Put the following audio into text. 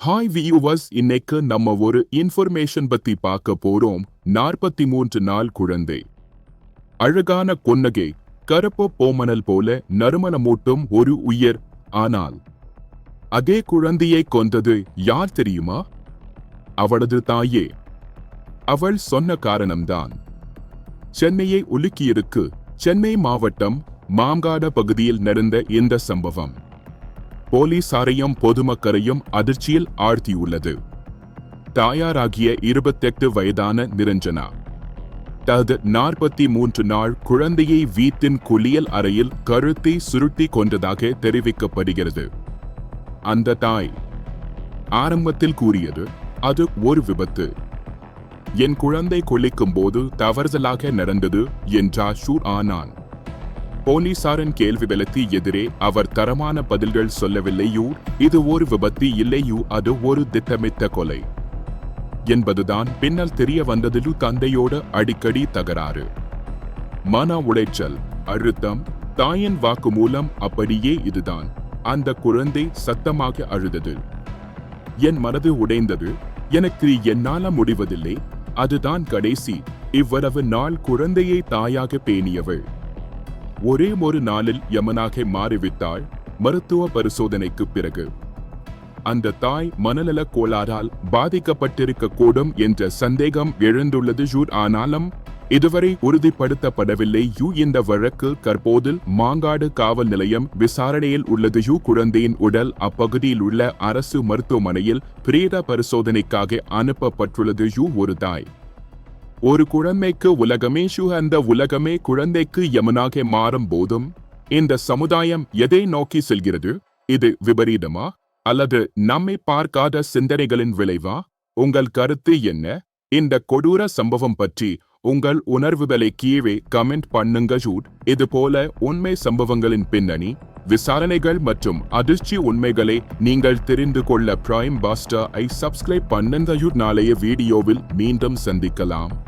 Hi viewers இன்னைக்கு நம்ம ஒரு இன்ஃபர்மேஷன் பத்தி பார்க்க போறோம். நாற்பத்தி மூன்று நாள் குழந்தை. அழகான கொன்னகை கருப்பு போமணல் போல நறுமணமூட்டும் ஒரு உயிர் ஆனால் அதே குழந்தையை கொண்டது யார் தெரியுமா? அவளது தாயே. அவள் சொன்ன காரணம்தான். சென்னையை உலுக்கியிருக்கு சென்னை மாவட்டம் மாங்காட பகுதியில் நடந்த இந்த சம்பவம். போலீசாரையும் பொதுமக்களையும் அதிர்ச்சியில் ஆழ்த்தியுள்ளது. தாயாராகிய இருபத்தெட்டு வயதான நிரஞ்சனா. தது நாற்பத்தி மூன்று நாள் குழந்தையை வீட்டின் குளியல் அறையில் கழுத்தை சுருட்டி கொண்டதாக தெரிவிக்கப்படுகிறது. அந்த தாய் ஆரம்பத்தில் கூறியது அது ஒரு விபத்து. என் குழந்தை குளிக்கும் போது தவறுதலாக நடந்தது என்றார் ஷூர் ஆனான். போலீசாரின் கேள்வி விலத்தி எதிரே அவர் தரமான பதில்கள் சொல்லவில்லையோ இது ஒரு விபத்து இல்லையோ அது ஒரு திட்டமிட்ட கொலை என்பதுதான் பின்னால் தெரிய வந்ததிலு தந்தையோட அடிக்கடி தகராறு. மன உளைச்சல் அழுத்தம் தாயின் வாக்கு மூலம் அப்படியே இதுதான். அந்த குழந்தை சத்தமாக அழுதது. என் மனது உடைந்தது. எனக்கு என்னால முடிவதில்லை. அதுதான் கடைசி. இவ்வளவு நாள் குழந்தையை தாயாக பேணியவள். ஒரே ஒரு நாளில் யமனாக மாறிவிட்டாள் மருத்துவ பரிசோதனைக்கு பிறகு. அந்த தாய் மனநல கோளாறால் பாதிக்கப்பட்டிருக்க கூடும் என்ற சந்தேகம் எழுந்துள்ளது ஜூர். ஆனாலும் இதுவரை உறுதிப்படுத்தப்படவில்லை. யூ இந்த வழக்கு தற்போது மாங்காடு காவல் நிலையம் விசாரணையில் உள்ளது. யூ குழந்தையின் உடல் அப்பகுதியில் உள்ள அரசு மருத்துவமனையில் பிரேத பரிசோதனைக்காக அனுப்பப்பட்டுள்ளது. யூ ஒரு தாய். ஒரு குழந்தைக்கு உலகமே சுகந்த அந்த உலகமே குழந்தைக்கு யமனாக மாறும் போதும்? இந்த சமுதாயம் எதை நோக்கி செல்கிறது? இது விபரீதமா? அல்லது நம்மை பார்க்காத சிந்தனைகளின் விளைவா? உங்கள் கருத்து என்ன? இந்த கொடூர சம்பவம் பற்றி உங்கள் உணர்வுகளை கீழே கமெண்ட் பண்ணுங்க ஜூட். இது போல உண்மை சம்பவங்களின் பின்னணி விசாரணைகள் மற்றும் அதிர்ச்சி உண்மைகளை நீங்கள் தெரிந்து கொள்ள பிரைம் பாஸ்டர் ஐ சப்ஸ்கிரைப் பண்ணுங்க ஜூட். நாளைய வீடியோவில் மீண்டும் சந்திக்கலாம்.